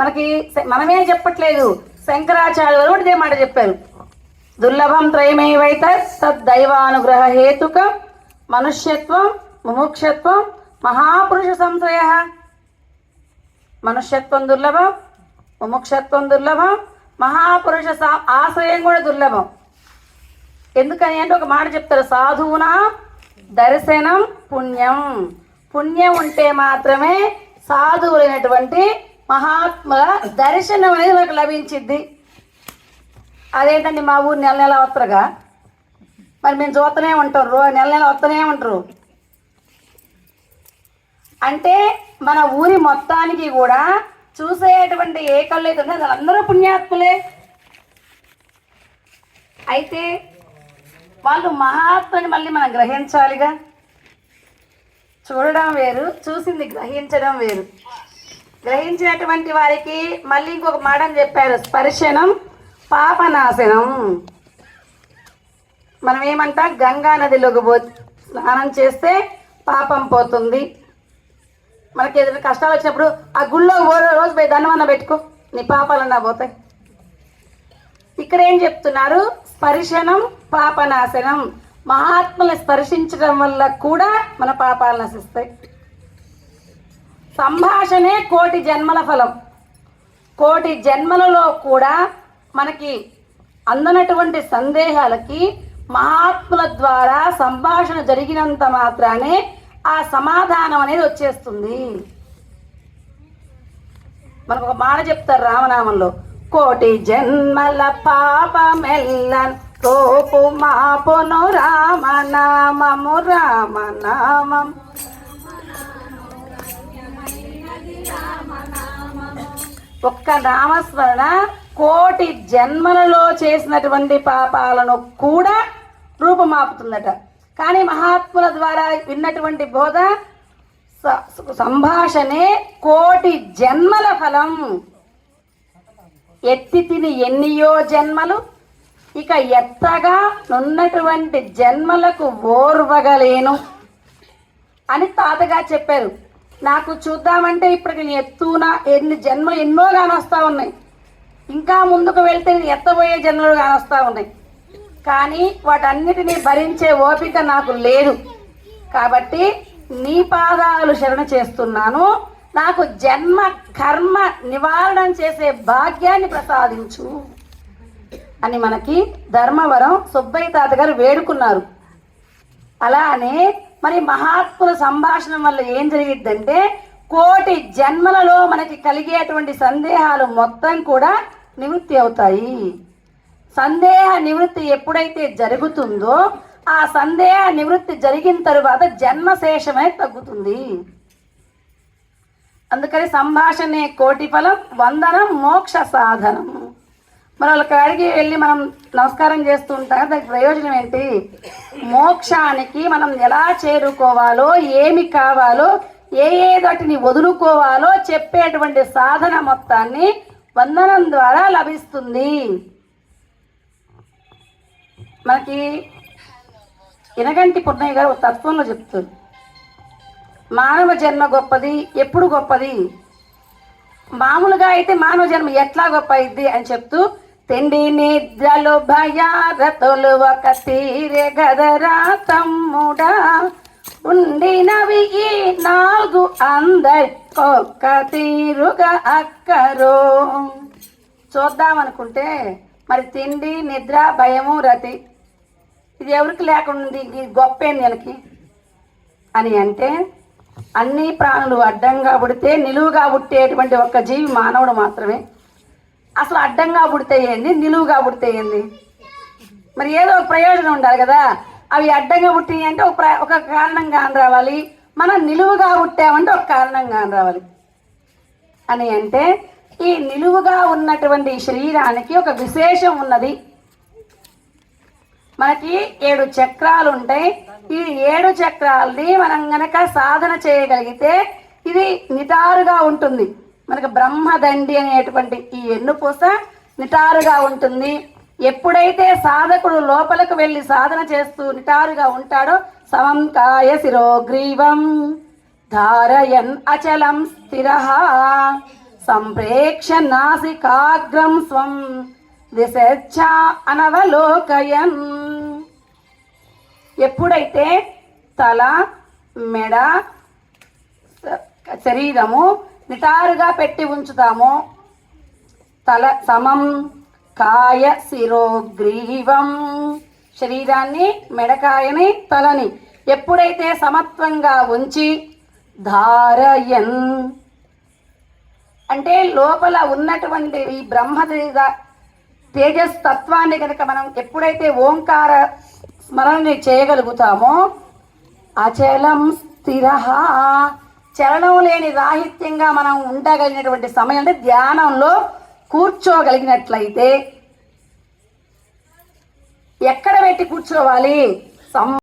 మనకి మనమే చెప్పట్లేదు. శంకరాచార్యులు కూడా ఇదే మాట చెప్పారు. దుర్లభం త్రయమేవైత తద్దైవానుగ్రహ హేతుక మనుష్యత్వం ముముక్షత్వం మహాపురుష సంశయ. మనుష్యత్వం దుర్లభం ముముక్షత్వం దుర్లభం మహాపురుష ఆశ్రయం కూడా దుర్లభం. ఎందుకని అంటే ఒక మాట చెప్తారు సాధువున దర్శనం పుణ్యం. పుణ్యం ఉంటే మాత్రమే సాధువులైనటువంటి మహాత్ముల దర్శనం అనేది మనకు లభించింది అదేంటండి మా ఊరు నెల నెల వస్తారుగా మరి మేము చూస్తూనే ఉంటాం రో నెల నెల వస్తూనే ఉంటారు. అంటే మన ఊరి మొత్తానికి కూడా చూసేటువంటి ఏ కళ్ళు అయితే ఉన్నాయో అందరూ పుణ్యాత్ములే. అయితే వాళ్ళు మహాత్ముని మళ్ళీ మనం గ్రహించాలిగా? చూడడం వేరు చూసింది గ్రహించడం వేరు. గ్రహించినటువంటి వారికి మళ్ళీ ఇంకొక మాటని చెప్పారు. స్పర్శనం పాపనాశనం. మనం ఏమంటా? గంగా నదిలోకి పో స్నానం చేస్తే పాపం పోతుంది. మనకి ఏదైనా కష్టాలు వచ్చినప్పుడు ఆ గుళ్ళో ఓరో రోజు పోయి దండమన్న పెట్టుకో. నీ పాపాలన్నా పోతాయి. ఇక్కడ ఏం చెప్తున్నారు? స్పర్శనం పాపనాశనం. మహాత్ముల్ని స్పర్శించడం వల్ల కూడా మన పాపాలు నశిస్తాయి. సంభాషణే కోటి జన్మల ఫలం. కోటి జన్మలలో కూడా మనకి అందనటువంటి సందేహాలకి మహాత్ముల ద్వారా సంభాషణ జరిగినంత మాత్రానే ఆ సమాధానం అనేది వచ్చేస్తుంది. మనకు ఒక మాట చెప్తారు రామనామంలో కోటి జన్మల పాపమెల్లన్ తోపు మాపును రామనామము రామనామం. ఒక్క నామస్మరణ కోటి జన్మలలో చేసినటువంటి పాపాలను కూడా రూపమాపుతుందట. కానీ మహాత్ముల ద్వారా విన్నటువంటి బోధ స- సంభాషణే కోటి జన్మల ఫలం. ఎత్తి తిని ఎన్నియో జన్మలు ఇక ఎత్తగా నున్నటువంటి జన్మలకు ఓర్వగలేను అని తాతగా చెప్పారు. నాకు చూద్దామంటే ఇప్పటికి నేను ఎత్తున ఎన్ని జన్మ ఎన్నో కానొస్తా ఉన్నాయి. ఇంకా ముందుకు వెళ్తే నేను ఎత్తబోయే జన్మలు కానొస్తా ఉన్నాయి. కానీ వాటన్నిటినీ భరించే ఓపిక నాకు లేదు. కాబట్టి నీ పాదాలు శరణ చేస్తున్నాను. నాకు జన్మ కర్మ నివారణ చేసే భాగ్యాన్ని ప్రసాదించు అని మనకి ధర్మవరం సుబ్బయ్య తాత గారు వేడుకున్నారు. అలానే మరి మహాత్ముల సంభాషణ వల్ల ఏం జరిగిద్దంటే కోటి జన్మలలో మనకి కలిగేటువంటి సందేహాలు మొత్తం కూడా నివృత్తి అవుతాయి. సందేహ నివృత్తి ఎప్పుడైతే జరుగుతుందో ఆ సందేహ నివృత్తి జరిగిన తరువాత జన్మశేషమే తగ్గుతుంది. అందుకని సంభాషణే కోటి ఫలం వందనం మోక్ష సాధనం. మన వాళ్ళ కాడికి వెళ్ళి మనం నమస్కారం చేస్తూ ఉంటాం. దానికి ప్రయోజనం ఏంటి? మోక్షానికి మనం ఎలా చేరుకోవాలో ఏమి కావాలో ఏ ఏ వాటిని వదులుకోవాలో చెప్పేటువంటి సాధన మొత్తాన్ని వందనం ద్వారా లభిస్తుంది. మనకి ఇనగంటి పున్నయ్య గారు ఒక తత్వంలో చెప్తారు. మానవ జన్మ గొప్పది ఎప్పుడు గొప్పది? మామూలుగా అయితే మానవ జన్మ ఎట్లా గొప్ప అయింది అని చెప్తూ తిండి నిద్రలు భయారతులు ఒక తీరే గదరా తమ్ముడా. ఉండినవి ఈ నాలుగు అందరికొక్క తీరుగా అక్కరు. చూద్దామనుకుంటే మరి తిండి నిద్ర భయము రతి. ఇది ఎవరికి లేకుండా ఉంది ఇది గొప్ప అని అంటే అన్ని ప్రాణులు అడ్డంగా పుడితే నిలువుగా పుట్టేటువంటి ఒక్క జీవి మానవుడు మాత్రమే. అసలు అడ్డంగా పుడితే ఏంది? నిలువుగా పుడితే ఏంది? మరి ఏదో ఒక ప్రయోజనం ఉండాలి కదా. అవి అడ్డంగా పుట్టినాయి అంటే ఒక ప్ర- ఒక కారణంగా అని రావాలి. మనం నిలువుగా పుట్టామంటే ఒక కారణంగా అని రావాలి. అని అంటే ఈ నిలువుగా ఉన్నటువంటి శరీరానికి ఒక విశేషం ఉన్నది. మనకి ఏడు చక్రాలు ఉంటాయి. ఈ ఏడు చక్రాలని మనం గనక సాధన చేయగలిగితే ఇది నిటారుగా ఉంటుంది. మనకు బ్రహ్మదండి అనేటువంటి ఈ ఎన్నుపూస నిటారుగా ఉంటుంది. ఎప్పుడైతే సాధకుడు లోపలకు వెళ్ళి సాధన చేస్తూ నిటారుగా ఉంటాడో సమం కాయ శిరోగ్రీవం. ధారయన్ అచలం స్థిర. సంప్రేక్ష నాసికాగ్రం స్వం దిశ అనవలోకయన్. ఎప్పుడైతే తల మెడ శరీరము నిటారుగా పెట్టి ఉంచుతామో. తల సమం కాయ శిరోగ్రీవం శరీరాన్ని మెడకాయని తలని ఎప్పుడైతే సమత్వంగా ఉంచి ధారయన్. అంటే లోపల ఉన్నటువంటి ఈ బ్రహ్మ తేజస్ తత్వాన్ని కనుక మనం ఎప్పుడైతే ఓంకార స్మరణని చేయగలుగుతామో అచలం స్థిర చలనం లేని రాహిత్యంగా మనం ఉండగలిగినటువంటి సమయం అంటే ధ్యానంలో కూర్చోగలిగినట్లయితే ఎక్కడ పెట్టి కూర్చోవాలి? సం